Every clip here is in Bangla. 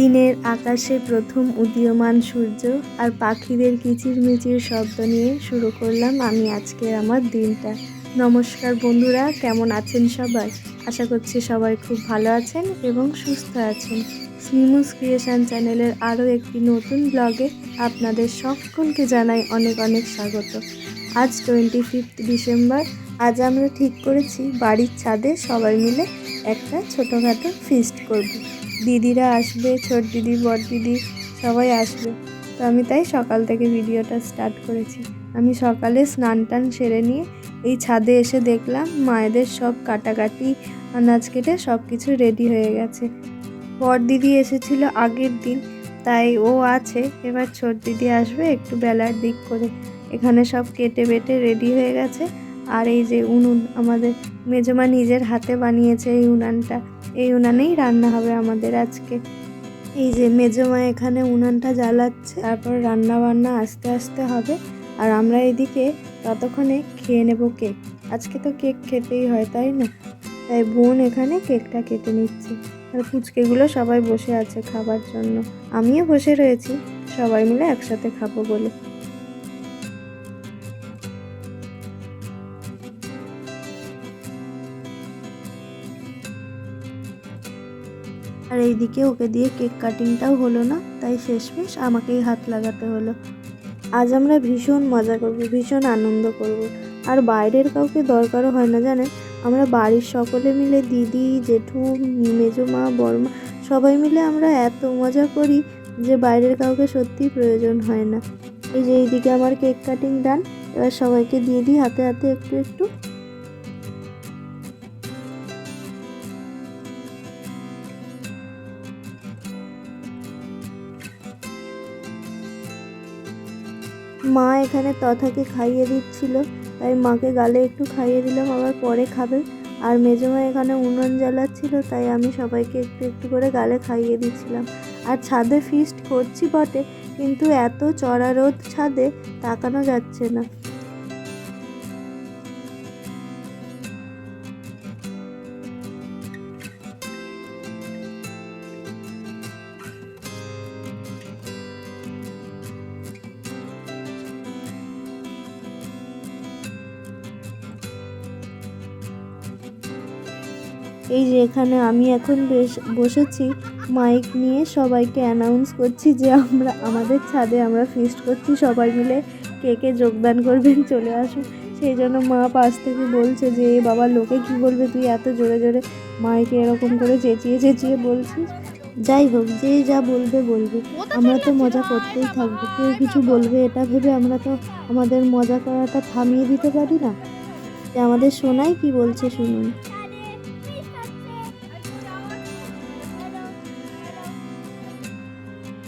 দিনের আকাশে প্রথম উদীয়মান সূর্য আর পাখিদের কিচিরমিচির শব্দ নিয়ে শুরু করলাম আমি আজকের আমার দিনটা। নমস্কার বন্ধুরা, কেমন আছেন সবাই? আশা করছি সবাই খুব ভালো আছেন এবং সুস্থ আছেন। স্নিমুস ক্রিয়েশন চ্যানেলের আরও একটি নতুন ব্লগে আপনাদের সকলকে জানাই অনেক অনেক স্বাগত। আজ টোয়েন্টি ফিফথ ডিসেম্বর। আজ আমরা ঠিক করেছি, বাড়ির ছাদে সবাই মিলে একটা ছোটোখাটো ফিস্ট করব। দিদিরা আসবে, ছোট দিদি, বড় দিদি, সবাই আসবে। তো আমি তাই সকাল থেকে ভিডিওটা স্টার্ট করেছি। আমি সকালে স্নান টান সেরে নিয়ে এই ছাদে এসে দেখলাম, মায়েদের সব কাটাকাটি, আনাজ কেটে সব কিছু রেডি হয়ে গেছে। বড় দিদি এসেছিল আগের দিন, তাই ও আছে। এবার ছোট দিদি আসবে একটু বেলার দিক করে। এখানে সব কেটে বেটে রেডি হয়ে গেছে। আর এই যে উনুন আমাদের মেজমা নিজের হাতে বানিয়েছে এই উনানটা। এই উনানেই রান্না হবে আমাদের আজকে। এই যে মেজমা এখানে উনানটা জ্বালাচ্ছে, তারপর রান্না বান্না আস্তে আস্তে হবে। আর আমরা এদিকে ততক্ষণে খেয়ে নেব কেক। আজকে তো কেক খেতেই হয়, তাই না? তাই বোন এখানে কেকটা কেটে নিচ্ছে। আর ফুচকেগুলো সবাই বসে আছে খাবার জন্য। আমিও বসে রয়েছি, সবাই মিলে একসাথে খাব বলে। আর এইদিকে ওকে দিয়ে কেক কাটিংটাও হলো না, তাই শেষমেশ আমাকেই হাত লাগাতে হলো। আজ আমরা ভীষণ মজা করব, ভীষণ আনন্দ করব। আর বাইরের কাউকে দরকারও হয় না, জানেন? আমরা বাড়ির সকলে মিলে দিদি, জেঠু, মেজো মা বড়মা সবাই মিলে আমরা এত মজা করি যে বাইরের কাউকে সত্যিই প্রয়োজন হয় না। এই যে এইদিকে আমার কেক কাটিং ডান, এবার সবাইকে দিয়ে দিই হাতে হাতে একটু একটু। মা এখানে তথাকে খাইয়ে দিচ্ছিল। তাই মাকে গালে একটু খাইয়ে দিলাম, আবার পরে খাবে। আর মেজমা এখানে উনুন জ্বালাচ্ছিল, তাই আমি সবাইকে একটু একটু করে গালে খাইয়ে দিচ্ছিলাম। আর ছাদে ফিস্ট করছি বটে, কিন্তু এত চড়া রোদ ছাদে তাকানো যাচ্ছে না। এই যে এখানে আমি এখন বেশ বসেছি। মাইক নিয়ে সবাইকে অ্যানাউন্স করছি যে আমরা, আমাদের ছাদে আমরা ফিস্ট করছি। সবাই মিলে কে কে যোগদান করবেন চলে আসুন। সেই জন্য মা পাশ থেকে বলছে যে বাবা, লোকে কি বলবে? তুই এত জোরে জোরে মাইকে এরকম করে চেঁচিয়ে চেঁচিয়ে বলছিস? যাই হোক, যে যা বলবে বলবে। আমরা তো মজা করতেই থাকব। কেউ কিছু বলবে, এটা ভেবে আমরা তো আমাদের মজা করাটা থামিয়ে দিতে পারি না। আমাদের শোনাই কি বলছে শুনুন।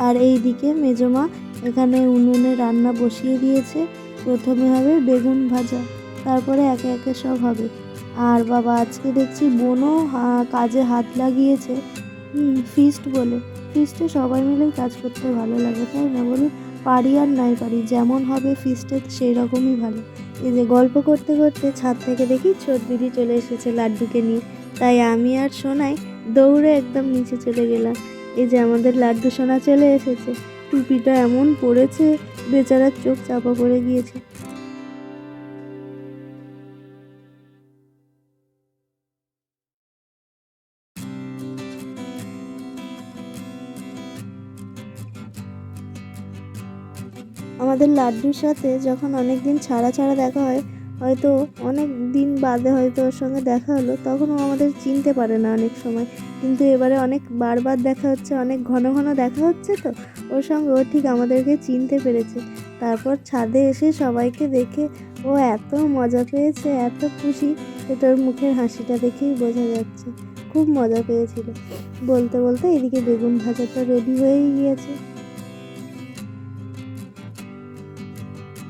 আর এই দিকে মেজমা এখানে উনুনে রান্না বসিয়ে দিয়েছে। প্রথমে হবে বেগুন ভাজা, তারপরে একে একে সব হবে। আর বাবা, আজকে দেখছি বোনও কাজে হাত লাগিয়েছে। হুম ফিস্ট বলে। ফিস্টে সবাই মিলেই কাজ করতে ভালো লাগে, তাই না বলুন? পারি আর নাই পারি, যেমন হবে ফিস্টে সেই রকমই ভালো। এই যে গল্প করতে করতে ছাদ থেকে দেখি ছোট দিদি চলে এসেছে লাড্ডুকে নিয়ে। তাই আমি আর সোনাই দৌড়ে একদম নিচে চলে গেলাম। এই যে আমাদের লাড্ডু সোনা চলে এসেছে। টুপিটা এমন পড়েছে, বেচারার চোখ চাপা পড়ে গিয়েছে। আমাদের লাড্ডুর সাথে যখন অনেক দিন ছাড়া ছাড়া দেখা হয় হয়তো অনেক দিন বাদে হয়তো ওর সঙ্গে দেখা হলো তখন ও আমাদের চিনতে পারে না অনেক সময়। কিন্তু এবারে অনেক, বারবার দেখা হচ্ছে, অনেক ঘন ঘন দেখা হচ্ছে তো, ওর সঙ্গে ও ঠিক আমাদেরকে চিনতে পেরেছে। তারপর ছাদে এসে সবাইকে দেখে ও এত মজা পেয়েছে, এত খুশি সেটা ওর মুখের হাসিটা দেখেই বোঝা যাচ্ছে। খুব মজা পেয়েছিল। বলতে বলতে এদিকে বেগুন ভাজাটা রেডি হয়েই গিয়েছে।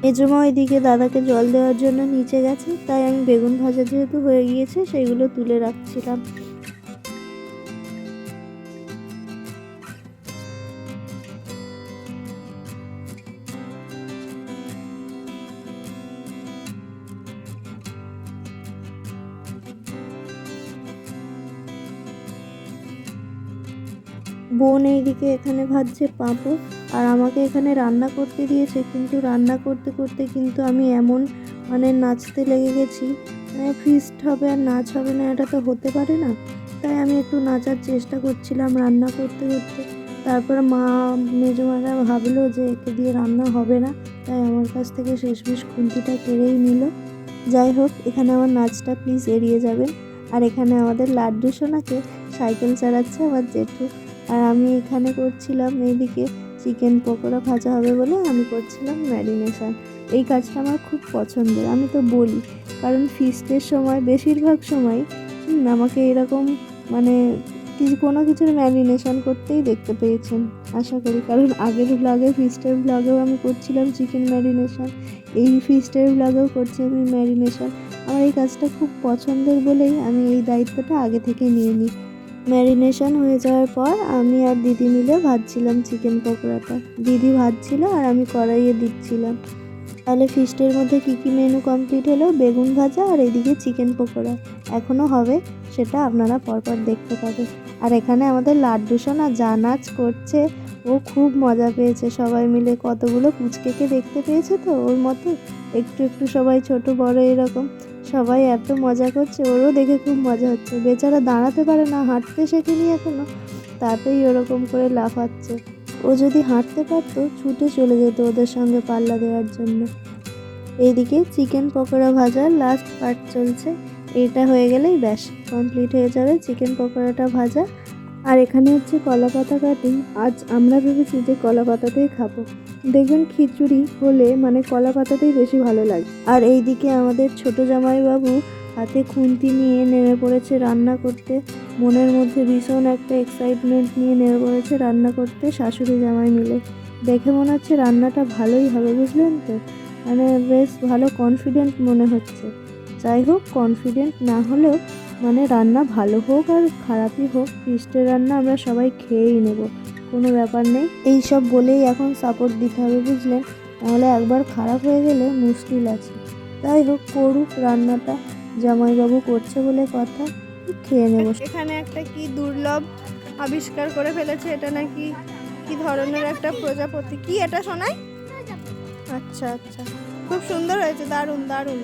মেজমা ওইদিকে দাদাকে জল দেওয়ার জন্য নিচে গেছে, তাই আমি বেগুন ভাজা যেহেতু হয়ে গিয়েছে, সেইগুলো তুলে রাখছিলাম। বোন এইদিকে এখানে ভাজছে পাঁপড় আর আমাকে এখানে রান্না করতে দিয়েছে, কিন্তু রান্না করতে করতে কিন্তু আমি এমন মানে নাচতে লেগে গেছি মানে ফিস্ট হবে আর নাচ হবে না, এটা তো হতে পারে না। তাই আমি একটু নাচার চেষ্টা করছিলাম রান্না করতে করতে। তারপর মা মেজমারা ভাবলো যে একে দিয়ে রান্না হবে না, তাই আমার কাছ থেকে শেষমেশ খুন্তিটা কেড়েই নিল। যাই হোক, এখানে আমার নাচটা প্লিজ এড়িয়ে যাবেন। আর এখানে আমাদের লাড্ডু সোনাকে সাইকেল চালাচ্ছে আমার জেঠু। আর আমি এখানে করছিলাম এইদিকে চিকেন পকোড়া ভাজা হবে বলে আমি করছিলাম ম্যারিনেশন। এই কাজটা আমার খুব পছন্দের, আমি তো বলি। কারণ ফিস্টের সময়, বেশিরভাগ সময় আমাকে এরকম মানে কিছু, কোনো কিছুর ম্যারিনেশন করতেই দেখতে পেয়েছেন। আশা করি, কারণ আগের ব্লগে ফিস্টের ব্লগেও আমি করছিলাম চিকেন ম্যারিনেশন। এই ফিস্টের ব্লগেও করছি আমি ম্যারিনেশন। আমার এই কাজটা খুব পছন্দের বলেই আমি এই দায়িত্বটা আগে থেকে নিয়ে নিই। ম্যারিনেশন হয়ে যাওয়ার পর আমি আর দিদি মিলে ভাজছিলাম চিকেন পকোড়াটা। দিদি ভাজছিল আর আমি কড়াইয়ে দিচ্ছিলাম। তাহলে ফিস্টের মধ্যে কী কী মেনু কমপ্লিট হলো? বেগুন ভাজা আর এদিকে চিকেন পকোড়া। এখনও হবে, সেটা আপনারা পরপর দেখতে পাবেন। আর এখানে আমাদের লাড্ডু সোনা যা নাচ করছে, ও খুব মজা পেয়েছে। সবাই মিলে কতগুলো পুচকেকে দেখতে পেয়েছে তো ওর মতো? একটু একটু সবাই ছোট বড় এরকম। সবাই এত মজা করছে, ওরও দেখে খুব মজা হচ্ছে। বেচারা দাঁড়াতে পারে না, হাঁটতে শেখেনি এখনও। তাতেই ওরকম করে লাফাচ্ছে। ও যদি হাঁটতে পারতো, ছুটে চলে যেত ওদের সঙ্গে পাল্লা দেওয়ার জন্য। এইদিকে চিকেন পকোড়া ভাজার লাস্ট পার্ট চলছে। এটা হয়ে গেলেই ব্যাস কমপ্লিট হয়ে যাবে চিকেন পকোড়াটা ভাজা। আর এখানে হচ্ছে কলা পাতা কাটিং আজ আমরা ভেবেছি যে কলা পাতাতেই খাব। দেখবেন খিচুড়ি হলে মানে কলা পাতাতেই বেশি ভালো লাগে। আর এই দিকে আমাদের ছোট জামাইবাবু হাতে খুন্তি নিয়ে নেমে পড়েছে রান্না করতে। মনের মধ্যে ভীষণ একটা এক্সাইটমেন্ট নিয়ে নেমে পড়েছে রান্না করতে শাশুড়ি জামাই মিলে। দেখে মনে হচ্ছে রান্নাটা ভালোই হবে, বুঝলেন তো? মানে বেশ ভালো কনফিডেন্ট মনে হচ্ছে। যাই হোক কনফিডেন্ট না হলেও মানে রান্না ভালো হোক আর খারাপই হোক ফিস্টের রান্না আমরা সবাই খেয়েই নেব। কোনো ব্যাপার নেই। এই সব বলেই এখন সাপোর্ট দিতে হবে বুঝলেন নাহলে একবার খারাপ হয়ে গেলে মুশকিল আছে। তাই হোক, করুক রান্নাটা। জামাইবাবু করছে বলে কথা, খেয়ে নেব। এখানে একটা কি দুর্লভ আবিষ্কার করে ফেলেছে, এটা নাকি কি ধরনের একটা প্রজাপতি? কি এটা শোনায় আচ্ছা আচ্ছা। খুব সুন্দর হয়েছে, দারুণ দারুণ।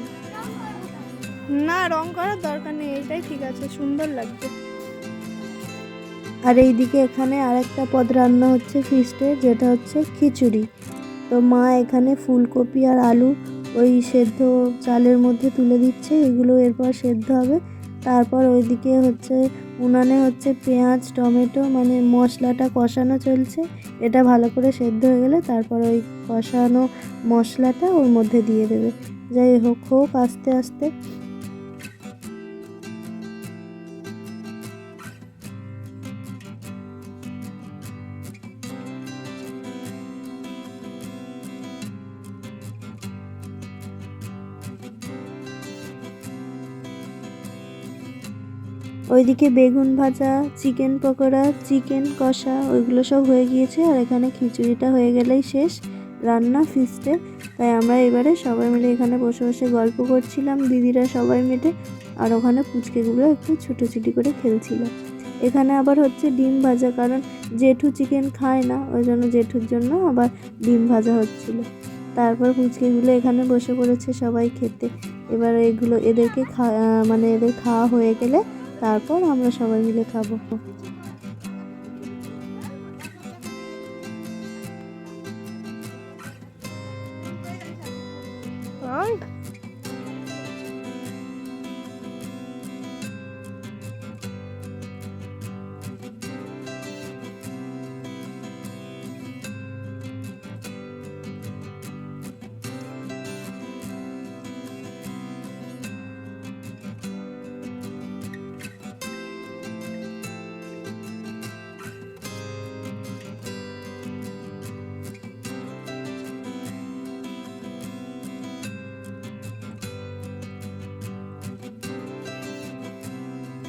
না, রং করার দরকার নেই, এটাই ঠিক আছে, সুন্দর লাগছে। আর এইদিকে এখানে আরেকটা পদ রান্না হচ্ছে ফিস্টে যেটা হচ্ছে খিচুড়ি। তো মা এখানে ফুলকপি আর আলু ওই সেদ্ধ চালের মধ্যে তুলে দিচ্ছে, এগুলো এরপর সেদ্ধ হবে। তারপর ওইদিকে হচ্ছে, উনানে হচ্ছে পেঁয়াজ, টমেটো মানে মশলাটা কষানো চলছে। এটা ভালো করে সেদ্ধ হয়ে গেলে তারপর ওই কষানো মশলাটা ওর মধ্যে দিয়ে দেবে। যাই হোক হোক আস্তে আস্তে। ওইদিকে বেগুন ভাজা, চিকেন পকোড়া, চিকেন কষা, ওইগুলো সব হয়ে গিয়েছে আর এখানে খিচুড়িটা হয়ে গেলেই শেষ। রান্না ফিস্টে তাই আমরা এবারে সবাই মিলে এখানে বসে বসে গল্প করছিলাম, দিদিরা সবাই মিলে, আর ওখানে পুচকেগুলো একটু ছুটোছুটি করে খেলছিল। এখানে আবার হচ্ছে ডিম ভাজা, কারণ জেঠু চিকেন খায় না, ওই জন্য জেঠুর জন্য আবার ডিম ভাজা হচ্ছিল। তারপর পুচকেগুলো এখানে বসে পড়েছে সবাই খেতে। এবার এগুলো, এদেরকে খা মানে এদের খাওয়া হয়ে গেলে তারপর আমরা সবাই মিলে খাব।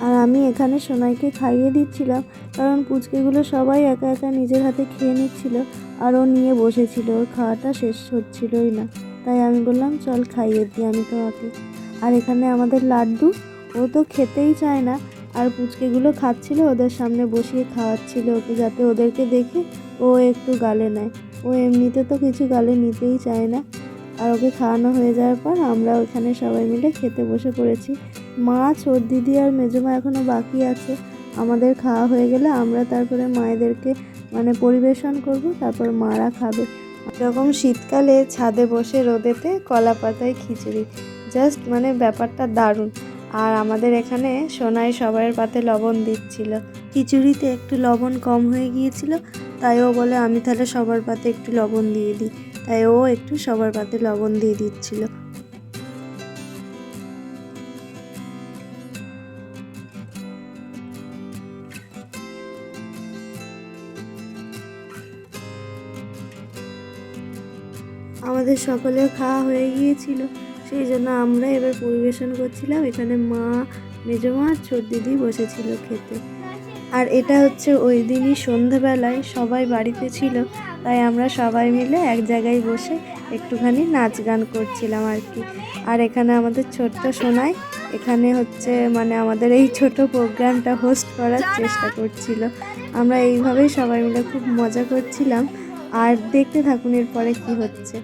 আর আমি এখানে সোনাইকে খাইয়ে দিচ্ছিলাম, কারণ পুচকেগুলো সবাই একা একা নিজের হাতে খেয়ে নিচ্ছিল আর ও নিয়ে বসেছিল, ওর খাওয়াটা শেষ হচ্ছিলই না। তাই আমি বললাম, চল খাইয়ে দিই আমি তোমাকে। আর এখানে আমাদের লাড্ডু, ও তো খেতেই চায় না। আর পুচকেগুলো খাচ্ছিল, ওদের সামনে বসিয়ে খাওয়াচ্ছিল ওকে যাতে ওদেরকে দেখে ও একটু গালে নেয়। ও এমনিতে তো কিছু গালে নিতেই চায় না। আর ওকে খাওয়ানো হয়ে যাওয়ার পর আমরা ওখানে সবাই মিলে খেতে বসে পড়েছি। মা, ছোট দিদি আর মেজমা এখনও বাকি আছে। আমাদের খাওয়া হয়ে গেলে আমরা তারপরে মায়েদেরকে মানে পরিবেশন করব, তারপর মারা খাবে। এরকম শীতকালে ছাদে বসে রোদেতে কলা পাতায় খিচুড়ি। জাস্ট মানে ব্যাপারটা দারুণ। আর আমাদের এখানে সোনাই সবাইয়ের পাতে লবণ দিচ্ছিল। খিচুড়িতে একটু লবণ কম হয়ে গিয়েছিল, তাই ও বলে আমি তাহলে সবার পাতে একটু লবণ দিয়ে দিই। তাই ও একটু সবার পাতে লবণ দিয়ে দিচ্ছিল। আমাদের সকলের খাওয়া হয়ে গিয়েছিল, সেই জন্য আমরা এবার পরিবেশন করছিলাম। এখানে মা, মেজমা ছোট দিদি বসেছিল খেতে। আর এটা হচ্ছে ওই দিনই সন্ধেবেলায় সবাই বাড়িতে ছিল। তাই আমরা সবাই মিলে এক জায়গায় বসে একটুখানি নাচ গান করছিলাম আর কি। আর এখানে আমাদের ছোট্ট সোনাই, এখানে হচ্ছে মানে আমাদের এই ছোট প্রোগ্রামটা হোস্ট করার চেষ্টা করছিল। আমরা এইভাবেই সবাই মিলে খুব মজা করছিলাম। আর দেখতে থাকুন এরপরে কি হচ্ছে।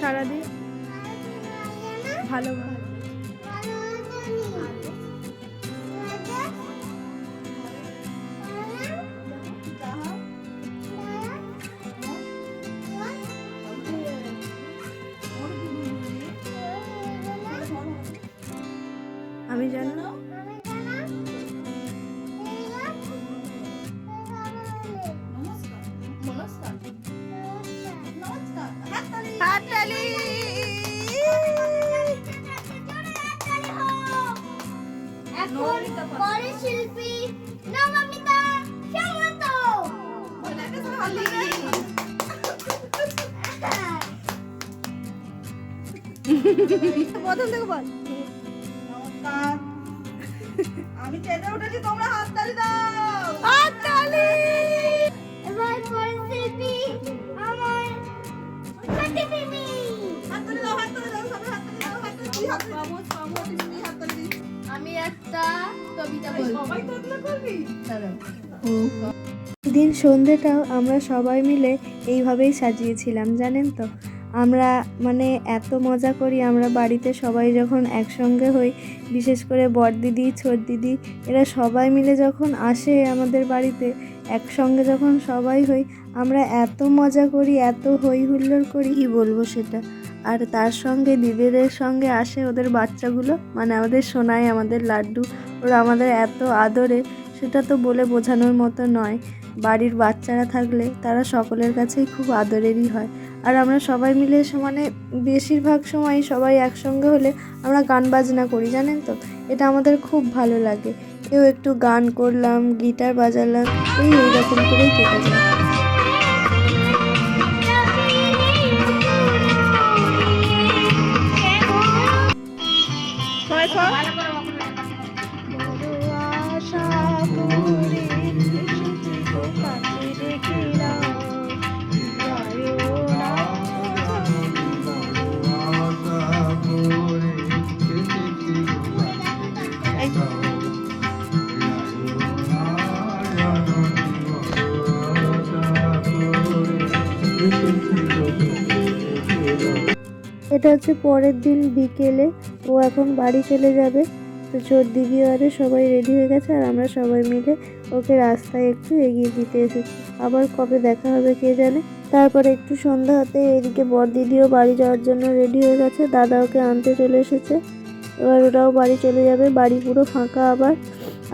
সারাদিন ভালো ভালো আমি জানো হাততালি! এখন পরে শিল্পী নবমিতা সামন্ত। প্রথম থেকে বল। আমি চেঁচে উঠেছি তোমরা হাততালি দাও। হাততালি! এবার পরে আমার ছোট্ট পিপি হাততালি দাও হাততালি দাও সবাই হাততালি দাও হাততালি তুই হাততালি দিস হাততালি আমি একটা কবিতা বলব সবাই তো এগুলো করবি দিন সন্ধেটাও আমরা সবাই মিলে এইভাবেই সাজিয়েছিলাম জানেন তো? আমরা মানে এত মজা করি, আমরা বাড়িতে সবাই যখন একসঙ্গে হই, বিশেষ করে বড় দিদি ছোট দিদি এরা সবাই মিলে যখন আসে আমাদের বাড়িতে, একসঙ্গে যখন সবাই হই, আমরা এত মজা করি, এত হই হুল্লোড় করি। কি বলব সেটা? আর তার সঙ্গে, দিদিদের সঙ্গে আসে ওদের বাচ্চাগুলো মানে আমাদের সোনাই, আমাদের লাড্ডু, ওরা আমাদের এত আদরে, সেটা তো বলে বোঝানোর মতো নয়। বাড়ির বাচ্চারা থাকলে তারা সকলের কাছেই খুব আদরেরই হয়। আর আমরা সবাই মিলে মানে বেশিরভাগ সময় সবাই একসঙ্গে হলে আমরা গান বাজনা করি, জানেন তো? এটা আমাদের খুব ভালো লাগে। কেউ একটু গান করলাম, গিটার বাজালাম, এই এইরকম করেই কেটে যায়। এটা হচ্ছে পরের দিন বিকেলে, ও এখন বাড়ি চলে যাবে। তো চোর দিদি আরে সবাই রেডি হয়ে গেছে আর আমরা সবাই মিলে ওকে রাস্তায় একটু এগিয়ে দিতে এসেছি। আবার কবে দেখা হবে কে জানে? তারপরে একটু সন্ধ্যা হতে এদিকে বর দিদিও বাড়ি যাওয়ার জন্য রেডি হয়ে গেছে। দাদা ওকে আনতে চলে এসেছে। এবার ওরাও বাড়ি চলে যাবে। বাড়ি পুরো ফাঁকা আবার।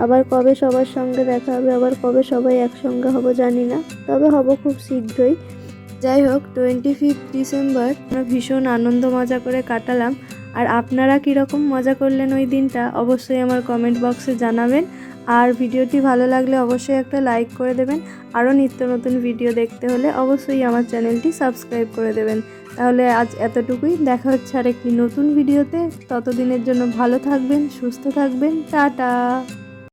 আবার কবে সবার সঙ্গে দেখা হবে, আবার কবে সবাই একসঙ্গে হব জানি না। তবে হব খুব শীঘ্রই। যাই হোক টোয়েন্টি ফিফথ ডিসেম্বর আমরা ভীষণ আনন্দ মজা করে কাটালাম। আর আপনারা কীরকম মজা করলেন ওই দিনটা, অবশ্যই আমার কমেন্ট বক্সে জানাবেন। আর ভিডিওটি ভালো লাগলে অবশ্যই একটা লাইক করে দেবেন। আরও নিত্য নতুন ভিডিও দেখতে হলে অবশ্যই আমার চ্যানেলটি সাবস্ক্রাইব করে দেবেন। তাহলে আজ এতটুকুই, দেখা হচ্ছে আর একটি নতুন ভিডিওতে ততদিনের জন্য ভালো থাকবেন, সুস্থ থাকবেন। টাটা!